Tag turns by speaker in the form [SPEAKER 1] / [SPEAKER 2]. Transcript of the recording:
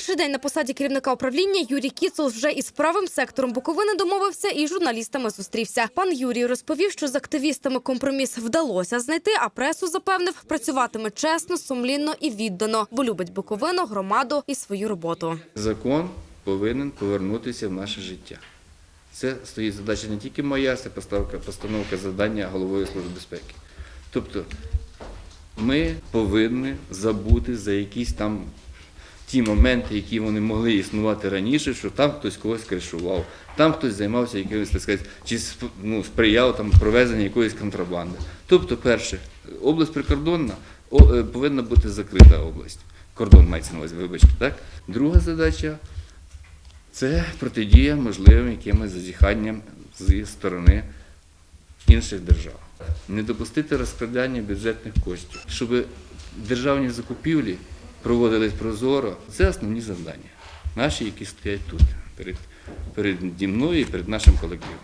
[SPEAKER 1] перший день на посаді керівника управління Юрій Кіцул вже із правим сектором Буковини домовився і журналістами зустрівся. Пан Юрій розповів, що з активістами компроміс вдалося знайти, а пресу запевнив, працюватиме чесно, сумлінно і віддано, бо любить Буковину, громаду і свою роботу.
[SPEAKER 2] Закон повинен повернутися в наше життя. Це стоїть задача не тільки моя, це постановка, постановка завдання головою Служби безпеки. Тобто ми повинні забути за якісь там ті моменти, які вони могли існувати раніше, що там хтось когось кришував, там хтось займався якимось, так сказати, чи ну, сприяв там провезенню якоїсь контрабанди. Тобто, перше, область прикордонна е, повинна бути закрита область. Кордон мається на увазі, вибачте, так? Друга задача це протидія можливим якимось зазіханням зі сторони інших держав. Не допустити розкрадання бюджетних коштів, щоб державні закупівлі проводились прозоро. Це основні завдання, наші, які стоять тут, перед, перед мною і перед нашим колективом.